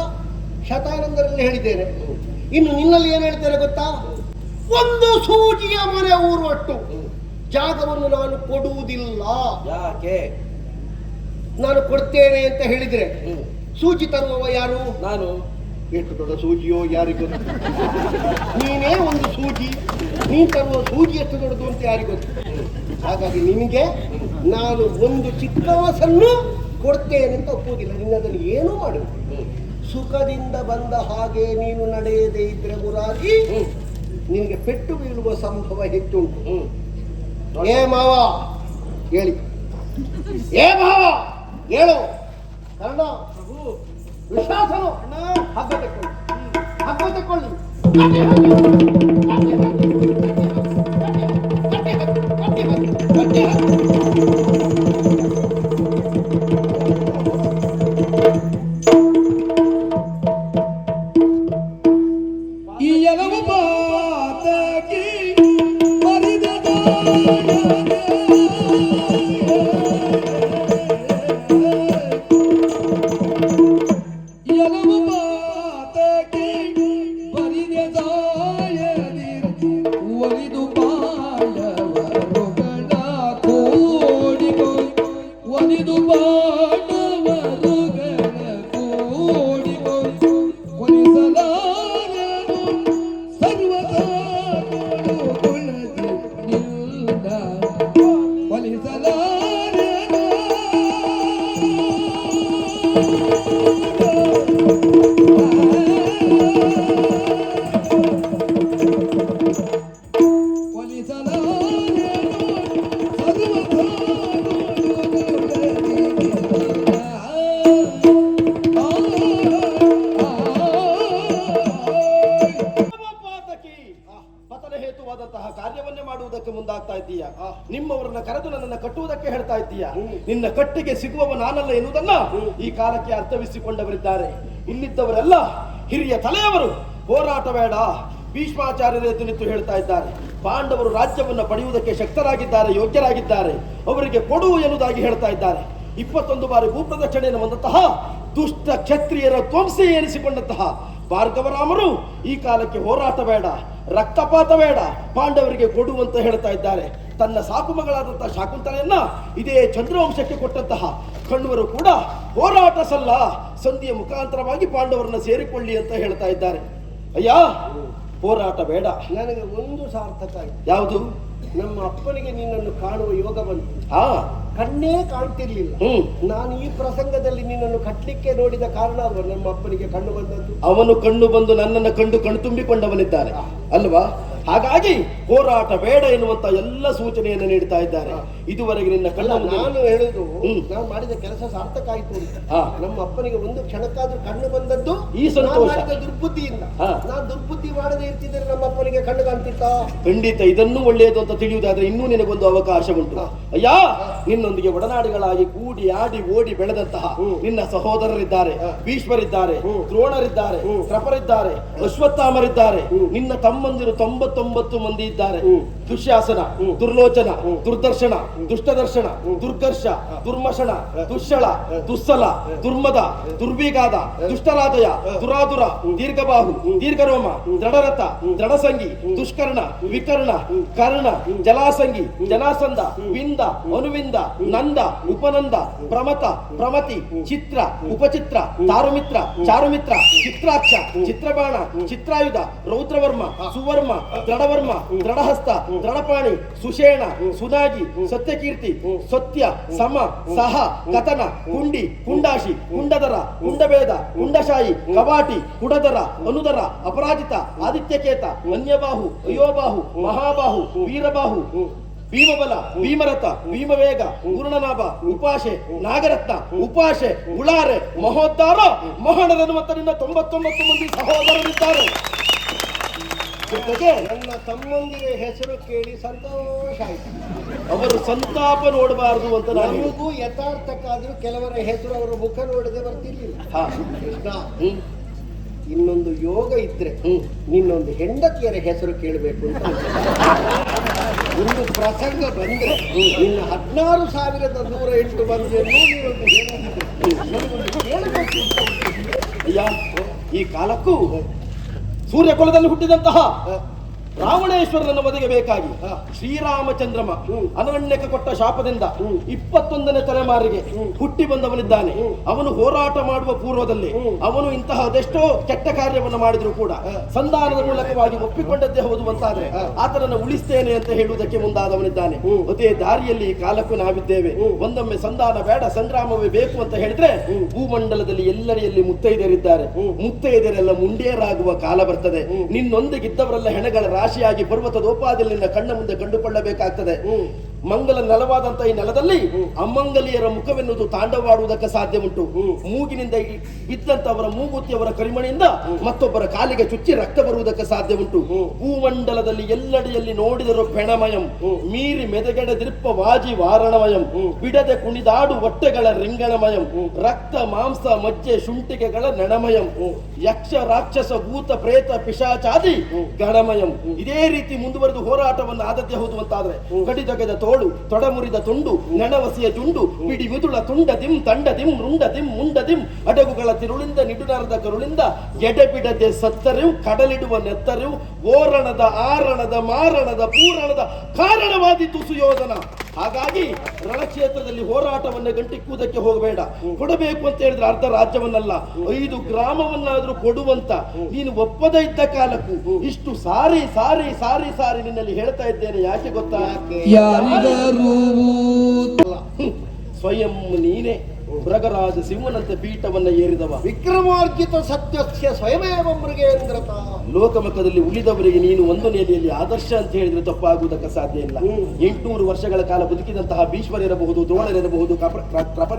ಶತಾನಂದರಲ್ಲಿ ಹೇಳಿದ್ದೇನೆ. ಇನ್ನು ನಿನ್ನಲ್ಲಿ ಏನ್ ಹೇಳ್ತೇನೆ ಗೊತ್ತಾ? ಒಂದು ಸೂಜಿಯ ಮನೆ ಊರು ಅಟ್ಟು. ಜಾಗವನ್ನು ನಾನು ಕೊಡುವುದಿಲ್ಲ. ಯಾಕೆ? ನಾನು ಕೊಡ್ತೇನೆ ಅಂತ ಹೇಳಿದ್ರೆ. ಸೂಜಿ ತರುವವ ಯಾರು? ನಾನು. ಎಷ್ಟು ದೊಡ್ಡ ಸೂಜಿಯೋ ಯಾರಿಗೂ ನೀನೇ ಒಂದು ಸೂಜಿ. ನೀನ್ ತರುವ ಸೂಜಿ ಎಷ್ಟು ದೊಡ್ಡದು ಅಂತ ಯಾರಿಗೂ ಹಾಗಾಗಿ ನಿಮಗೆ ನಾನು ಒಂದು ಚಿಕ್ಕವಸನ್ನು ಕೊಡ್ತೇನೆ ಅಂತ ಒಪ್ಪುವುದಿಲ್ಲ. ನಿನ್ನ ಅದನ್ನು ಏನೂ ಮಾಡು ಸುಖದಿಂದ ಬಂದ ಹಾಗೆ ನೀನು ನಡೆಯದೇ ಇದ್ರೆ ಗುರಾಗಿ. ನಿನಗೆ ಪೆಟ್ಟು ಬೀಳುವ ಸಂಭವ ಹೆಚ್ಚುಂಟು. ಏ ಮಾವ ಹೇಳಿ. ಏ ಮಾವ! ಹೇಳು. ಕನ್ನಡ ವಿಶ್ವಾಸನು ಹಗ್ಗ ತಕ್ಕೊಳ್ಳಿ ಹಗ್ಗ ತಕ್ಕೊಳ್ಳಿ ಕಟ್ಟಿ ಹಾಕಿ. ನಿನ್ನ ಕಟ್ಟಿಗೆ ಸಿಗುವವ ನಾನಲ್ಲ ಎನ್ನುವುದನ್ನ ಈ ಕಾಲಕ್ಕೆ ಅರ್ಥವಿಸಿಕೊಂಡವರಿದ್ದಾರೆ. ಇಲ್ಲಿದ್ದವರೆಲ್ಲ ಹಿರಿಯ ತಲೆಯವರು, ಹೋರಾಟ ಬೇಡ, ಭೀಷ್ಮಾಚಾರ್ಯರು ಎದ್ದು ನಿಂತು ಹೇಳ್ತಾ ಇದ್ದಾರೆ. ಪಾಂಡವರು ರಾಜ್ಯವನ್ನು ಪಡೆಯುವುದಕ್ಕೆ ಶಕ್ತರಾಗಿದ್ದಾರೆ, ಯೋಗ್ಯರಾಗಿದ್ದಾರೆ. ಅವರಿಗೆ ಕೊಡು ಎನ್ನುವುದಾಗಿ ಹೇಳ್ತಾ ಇದ್ದಾರೆ. ಇಪ್ಪತ್ತೊಂದು ಬಾರಿ ಭೂಪ್ರದಕ್ಷಿಣೆಯನ್ನು ಬಂದಂತಹ ದುಷ್ಟ ಕ್ಷತ್ರಿಯರ ಧ್ವಂಸೆ ಎನಿಸಿಕೊಂಡಂತಹ ಭಾರ್ಗವರಾಮರು ಈ ಕಾಲಕ್ಕೆ ಹೋರಾಟ ಬೇಡ ರಕ್ತಪಾತ ಬೇಡ ಪಾಂಡವರಿಗೆ ಕೊಡು ಅಂತ ಹೇಳ್ತಾ ಇದ್ದಾರೆ. ತನ್ನ ಸಾಕು ಮಗಳಾದಂತಹ ಶಾಕುಂತಲೆಯನ್ನ ಇದೇ ಚಂದ್ರವಂಶಕ್ಕೆ ಕೊಟ್ಟಂತಹ ಕಣ್ವರು ಕೂಡ ಹೋರಾಟ ಸಲ್ಲ ಸಂಧಿಯ ಮುಖಾಂತರವಾಗಿ ಪಾಂಡವರನ್ನ ಸೇರಿಕೊಳ್ಳಿ ಅಂತ ಹೇಳ್ತಾ ಇದ್ದಾರೆ. ಅಯ್ಯ ಹೋರಾಟ ಬೇಡ. ನನಗೆ ಒಂದು ಸಾರ್ಥಕ ಯಾವುದು? ನಮ್ಮ ಅಪ್ಪನಿಗೆ ನಿನ್ನನ್ನು ಕಾಣುವ ಯೋಗ ಬಂತು. ಹಾ. ಕಣ್ಣೇ ಕಾಣ್ತಿರ್ಲಿಲ್ಲ. ಹ್ಮ್. ನಾನು ಈ ಪ್ರಸಂಗದಲ್ಲಿ ನಿನ್ನನ್ನು ಕಟ್ಲಿಕ್ಕೆ ನೋಡಿದ ಕಾರಣ ಅಲ್ವಾ ನಮ್ಮ ಅಪ್ಪನಿಗೆ ಕಣ್ಣು ಬಂದದ್ದು. ಅವನು ಕಣ್ಣು ಬಂದು ನನ್ನನ್ನು ಕಂಡು ಕಣ್ಣು ತುಂಬಿಕೊಂಡವನಿದ್ದಾನೆ. ಅಲ್ವಾ? ಹಾಗಾಗಿ ಹೋರಾಟ ಬೇಡ ಎನ್ನುವಂತ ಎಲ್ಲ ಸೂಚನೆಯನ್ನು ನೀಡ್ತಾ ಇದ್ದಾರೆ. ಇದುವರೆಗೆ ನಿನ್ನ ಕಣ್ಣ ನಾನು ಹೇಳುದು. ನಾನು ಮಾಡಿದ ಕೆಲಸ ಸಾರ್ಥಕ ಆಯ್ತು ನಮ್ಮ ಅಪ್ಪನಿಗೆ ಒಂದು ಕ್ಷಣಕ್ಕಾದ್ರೂ ಕಣ್ಣು ಬಂದದ್ದು ಈ ಸಂತೋಷ. ದುರ್ಬುದ್ಧಿಯಿಂದ. ನಾನು ದುರ್ಬುದ್ಧಿ ಮಾಡದೇ ಇರ್ತಿದ್ರೆ ನಮ್ಮ ಅಪ್ಪನಿಗೆ ಕಣ್ಣು ಕಾಣ್ತಿತ್ತ? ಖಂಡಿತ ಇದನ್ನು ಒಳ್ಳೆಯದು ಅಂತ ತಿಳಿಯುವುದಾದ್ರೆ ಇನ್ನೂ ನಿನಗೊಂದು ಅವಕಾಶ ಉಂಟು. ಅಯ್ಯ ನಿನ್ನೊಂದಿಗೆ ಒಡನಾಡಿಗಳಾಗಿ ಕೂಡಿ ಆಡಿ ಓಡಿ ಬೆಳೆದಂತಹ ನಿನ್ನ ಸಹೋದರರಿದ್ದಾರೆ ಭೀಷ್ಮರಿದ್ದಾರೆ ದ್ರೋಣರಿದ್ದಾರೆ ಕೃಪರಿದ್ದಾರೆ ಅಶ್ವತ್ಥಾಮರಿದ್ದಾರೆ. ನಿನ್ನ ತಮ್ಮಂದಿರು ತೊಂಬತ್ತೊಂಬತ್ತು ಮಂದಿ ಇದ್ದಾರೆ. ದುಶ್ಯಾಸನ ದುರ್ಲೋಚನ ದುರ್ದರ್ಶನ ದುಷ್ಟದರ್ಶನ ದುರ್ಗರ್ಷ ದುರ್ಮಶಣ ದುಶ್ಶಳ ದುಸ್ಸಲ ದುರ್ಮದ ದುರ್ವಿಗಾದ ದುಷ್ಟರಾದಯ ದುರಾದುರ ದೀರ್ಘಬಾಹು ದೀರ್ಘರೋಮ ದೃಢರಥ ದೃಢಸಂಗಿ ದುಷ್ಕರ್ಣ ವಿಕರ್ಣ ಕರ್ಣ ಜಲಾಸಂಗಿ ಜನಾಸಂದ ವಿಂದ ಅನುವಿಂದ ನಂದ ಉಪನಂದ ಪ್ರಮತ ಪ್ರಮತಿ ಚಿತ್ರ ಉಪಚಿತ್ರ ತಾರುಮಿತ್ರ ಚಾರುಮಿತ್ರ ಚಿತ್ರಾಕ್ಷ ಚಿತ್ರಬಾಣ ಚಿತ್ರಾಯುಧ ರೌದ್ರವರ್ಮ ಸುವರ್ಮ ದೃಢವರ್ಮ ದೃಢಹಸ್ತ ದೃಢಪಾಣಿ ಸುಷೇಣ ಸುನಾಗಿ ಸತ್ಯಕೀರ್ತಿ ಸತ್ಯ ಸಮ ಸಹ ಕಥನ ಕುಂಡಿ ಕುಂಡಾಶಿ ಕುಂಡದರ ಕುಂಡಭೇದ ಕುಂಡಶಾಹಿ ಕವಾಟಿ ಕುಡದರ ಅನುದರ ಅಪರಾಜಿತ ಆದಿತ್ಯಕೇತ ಅನ್ಯಬಾಹು ಅಯೋಬಾಹು ಮಹಾಬಾಹು ವೀರಬಾಹು ಭೀಮಬಲ ಭೀಮರಥ ಭೀಮವೇಗ ಪೂರ್ಣನಾಭ ಉಪಾಶೆ ನಾಗರತ್ನ ಉಪಾಶೆ ಉಳಾರೆ ಮಹೋದ್ಧಾರ ಮಹಾಣರನ್ನುವಂತ ನಿನ್ನ ತೊಂಬತ್ತೊಂಬತ್ತು ಮಂದಿ ಸಹೋದರರಿದ್ದಾರೆ. ಜೊತೆಗೆ ನನ್ನ ತಮ್ಮಂದಿರ ಹೆಸರು ಕೇಳಿ ಸಂತೋಷ ಆಯ್ತು ಅವರು ಸಂತಾಪ ನೋಡಬಾರದು ಅಂತ ನಾನು. ನಮಗೂ ಯಥಾರ್ಥಕ್ಕಾದ್ರೂ ಕೆಲವರ ಹೆಸರು ಅವರ ಮುಖ ನೋಡದೆ ಬರ್ತಿರ್ಲಿಲ್ಲ ಹಾ. ಕೃಷ್ಣ ಹ್ಮ್ ಇನ್ನೊಂದು ಯೋಗ ಇದ್ರೆ ನಿನ್ನೊಂದು ಹೆಂಡತಿಯರ ಹೆಸರು ಕೇಳಬೇಕು ಅಂತ. ಒಂದು ಪ್ರಸಂಗ ಬಂದ್ರೆ ನಿನ್ನ ಹದಿನಾರು ಸಾವಿರದ ನೂರ ಎಂಟು ಮಂದಿಯನ್ನು ನೀನೊಂದು ಹೇಳಿದ್ರೆ ನನಗೊಂದು ಕೇಳಬೇಕು ಅಂತ ಅನ್ಸುತ್ತೆ. ಅಯ್ಯ ಈ ಕಾಲಕ್ಕೂ ಸೂರ್ಯ ಕುಲದಲ್ಲಿ ಹುಟ್ಟಿದಂತಹ ರಾವಣೇಶ್ವರನನ್ನು ಒದಗೆ ಬೇಕಾಗಿ ಶ್ರೀರಾಮಚಂದ್ರಮ ಅನರಣ್ಯಕ್ಕೆ ಕೊಟ್ಟ ಶಾಪದಿಂದ ಇಪ್ಪತ್ತೊಂದನೇ ತಲೆಮಾರಿಗೆ ಹುಟ್ಟಿ ಬಂದವನಿದ್ದಾನೆ. ಅವನು ಹೋರಾಟ ಮಾಡುವ ಪೂರ್ವದಲ್ಲಿ ಅವನು ಇಂತಹ ಅದೆಷ್ಟೋ ಕೆಟ್ಟ ಕಾರ್ಯವನ್ನು ಮಾಡಿದ್ರು ಕೂಡ ಸಂಧಾನದ ಮೂಲಕವಾಗಿ ಒಪ್ಪಿಕೊಂಡದ್ದೇ ಹೌದು ಅಂತಾದ್ರೆ ಆತನನ್ನು ಉಳಿಸ್ತೇನೆ ಅಂತ ಹೇಳುವುದಕ್ಕೆ ಮುಂದಾದವನಿದ್ದಾನೆ. ಅದೇ ದಾರಿಯಲ್ಲಿ ಕಾಲಕ್ಕೂ ನಾವಿದ್ದೇವೆ. ಒಂದೊಮ್ಮೆ ಸಂಧಾನ ಬೇಡ ಸಂಗ್ರಾಮವೇ ಬೇಕು ಅಂತ ಹೇಳಿದ್ರೆ ಭೂಮಂಡಲದಲ್ಲಿ ಎಲ್ಲರೆಯಲ್ಲಿ ಮುತ್ತೈದರಿದ್ದಾರೆ ಮುತ್ತೈದರೆಲ್ಲ ಮುಂಡೇರಾಗುವ ಕಾಲ ಬರ್ತದೆ. ನಿನ್ನೊಂದಿಗಿದ್ದವರೆಲ್ಲ ಹೆಣಗಳ ರಾಶಿಯಾಗಿ ಪರ್ವತ ದೋಪಾದಿಲಿಂದ ಕಣ್ಣ ಮುಂದೆ ಕಂಡುಕೊಳ್ಳಬೇಕಾಗ್ತದೆ. ಮಂಗಲ ನೆಲವಾದಂತಹ ಈ ನೆಲದಲ್ಲಿ ಅಮಂಗಲಿಯರ ಮುಖವೆನ್ನುವುದು ತಾಂಡವಾಡುವುದಕ್ಕೆ ಸಾಧ್ಯ ಉಂಟು ಮೂಗಿನಿಂದ ಇದ್ದಂತ ಅವರ ಮೂಗುತಿ ಅವರ ಕರಿಮಣಿಯಿಂದ ಮತ್ತೊಬ್ಬರ ಕಾಲಿಗೆ ಚುಚ್ಚಿ ರಕ್ತ ಬರುವುದಕ್ಕೆ ಸಾಧ್ಯ ಉಂಟು ಭೂಮಂಡಲದಲ್ಲಿ ಎಲ್ಲೆಡೆಯಲ್ಲಿ ನೋಡಿದರೂ ಪೆಣಮಯಂ ಮೀರಿ ಮೆದಗೆಡದಿರ್ಪ ವಾಜಿ ವಾರಣಮಯಂ. ಬಿಡದೆ ಕುಣಿದಾಡು ಹೊಟ್ಟೆಗಳ ರಿಂಗಣಮಯಂ. ರಕ್ತ ಮಾಂಸ ಮಜ್ಜೆ ಶುಂಟಿಕೆಗಳ ನಣಮಯಂ. ಯಕ್ಷ ರಾಕ್ಷಸ ಭೂತ ಪ್ರೇತ ಪಿಶಾಚಾದಿ ಗಣಮಯಂ ಇದೇ ರೀತಿ ಮುಂದುವರೆದು ಹೋರಾಟವನ್ನು ಆದತ್ಯ ಹೌದು ಅಂತಾದ್ರೆ ಕಡಿದೊಗೆದ ತೋಳು, ತೊಡಮುರಿದ ತುಂಡು ನಡವಸಿಯ ಜುಂಡು, ಬಿಡಿ ಮಿದುಳ ತುಂಡ ದಿಂ ತಂಡ ದಿಂ ರುಂಡ ದಿಂ ಮುಂಡ ದಿಂ ಅಡಗುಗಳ ತಿರುಳಿಂದ, ನಿಡುನರದ ಕರುಳಿಂದ, ಎಡೆಬಿಡದೆ ಸತ್ತರಿವು, ಕಡಲಿಡುವ ನೆತ್ತರಿವು, ಓರಣದ ಆರಣದ ಮಾರಣದ ಪೂರಣದ ಕಾರಣವಾದಿತು ಸುಯೋಧನ. ಹಾಗಾಗಿ ರಣಕ್ಷೇತ್ರದಲ್ಲಿ ಹೋರಾಟವನ್ನು ಗಂಟಿಕ್ಕುವುದಕ್ಕೆ ಹೋಗಬೇಡ. ಕೊಡಬೇಕು ಅಂತ ಹೇಳಿದ್ರೆ ಅರ್ಧ ರಾಜ್ಯವನ್ನಲ್ಲ ಐದು ಗ್ರಾಮವನ್ನಾದ್ರೂ ಕೊಡುವಂತ ನೀನು ಒಪ್ಪದ ಇದ್ದ ಕಾಲಕ್ಕೂ ಇಷ್ಟು ಸಾರಿ ಸಾರಿ ಸಾರಿ ಸಾರಿ ನಿನ್ನಲ್ಲಿ ಹೇಳ್ತಾ ಇದ್ದೇನೆ. ಯಾಕೆ ಗೊತ್ತಾ. ಸ್ವಯಂ ನೀನೇ ಮೃಗರಾಜ ಸಿಂಹನಂತೆ ಪೀಠವನ್ನ ಏರಿದವ. ವಿಕ್ರಮಾರ್ಜಿತ ಸತ್ಯಸ್ಯ ಸ್ವಯಮೇವ ಮೃಗೇಂದ್ರತ? ಲೋಕಮುಖದಲ್ಲಿ ಉಳಿದವರಿಗೆ ನೀನು ಒಂದು ನೆಲೆಯಲ್ಲಿ ಆದರ್ಶ ಅಂತ ಹೇಳಿದ್ರೆ ತಪ್ಪಾಗುವುದಕ್ಕೆ ಸಾಧ್ಯ ಇಲ್ಲ. ಎಂಟುನೂರು ವರ್ಷಗಳ ಕಾಲ ಬದುಕಿದಂತಹ ಭೀಷ್ಮರಿರಬಹುದು ದ್ರೋಣರಿರಬಹುದು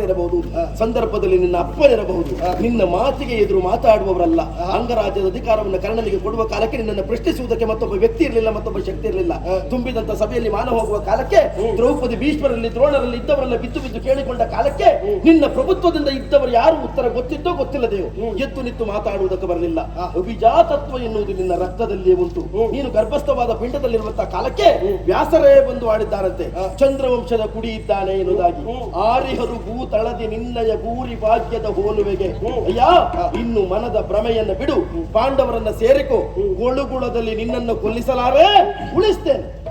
ಇರಬಹುದು ಸಂದರ್ಭದಲ್ಲಿ ನಿನ್ನ ಅಪ್ಪನಿರಬಹುದು ನಿನ್ನ ಮಾತಿಗೆ ಎದುರು ಮಾತಾಡುವವರಲ್ಲ. ಅಂಗರಾಜ್ಯದ ಅಧಿಕಾರವನ್ನು ಕರ್ಣನಿಗೆ ಕೊಡುವ ಕಾಲಕ್ಕೆ ನಿನ್ನನ್ನು ಪ್ರಶ್ನಿಸುವುದಕ್ಕೆ ಮತ್ತೊಬ್ಬ ವ್ಯಕ್ತಿ ಇರಲಿಲ್ಲ ಮತ್ತೊಬ್ಬ ಶಕ್ತಿ ಇರಲಿಲ್ಲ. ತುಂಬಿದಂತ ಸಭೆಯಲ್ಲಿ ಮಾನ ಹೋಗುವ ಕಾಲಕ್ಕೆ ದ್ರೌಪದಿ ಭೀಷ್ಮರಲ್ಲಿ ದ್ರೋಣರಲ್ಲಿ ಇದ್ದವರೆಲ್ಲ ಬಿದ್ದು ಬಿದ್ದು ಕೇಳಿಕೊಂಡ ಕಾಲಕ್ಕೆ ನಿನ್ನ ಪ್ರಭುತ್ವದಿಂದ ಇದ್ದವರು ಯಾರು ಉತ್ತರ ಗೊತ್ತಿದ್ದೋ ಗೊತ್ತಿಲ್ಲದೆಯೋ ಎದ್ದು ನಿಂತು ಮಾತಾಡುವುದಕ್ಕೆ ಬರಲಿಲ್ಲ. ಅಭಿಜಾತತ್ವ ಎನ್ನುವುದು ನಿನ್ನ ರಕ್ತದಲ್ಲಿಯೇ ಉಂಟು. ನೀನು ಗರ್ಭಸ್ಥವಾದ ಪಿಂಡದಲ್ಲಿರುವಂತಹ ಕಾಲಕ್ಕೆ ವ್ಯಾಸರೇ ಬಂದು ಆಡಿದ್ದಾರಂತೆ. ಚಂದ್ರವಂಶದ ಕುಡಿ ಇದ್ದಾನೆ ಎನ್ನುವುದಾಗಿ ಆರಿಹರು ಭೂತಳದಿ ನಿನ್ನಯ ಗೂರಿ ಭಾಗ್ಯದ ಹೋಲುವೆಗೆ. ಅಯ್ಯ ಇನ್ನು ಮನದ ಭ್ರಮೆಯನ್ನ ಬಿಡು. ಪಾಂಡವರನ್ನ ಸೇರಿಕೋ. ಗೊಳುಗುಳದಲ್ಲಿ ನಿನ್ನನ್ನು ಕೊಲ್ಲಿಸಲಾರೆ. ಉಳಿಸ್ತೇನೆ.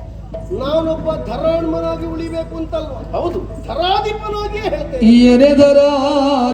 ನಾನೊಬ್ಬ ಧರಾಣ್ಮನಾಗಿ ಉಳಿಬೇಕು ಅಂತಲ್ವಾ? ಹೌದು. ಧರಾಧಿಪನಾಗಿಯೇ ಹೇಳ್ತೇನೆ.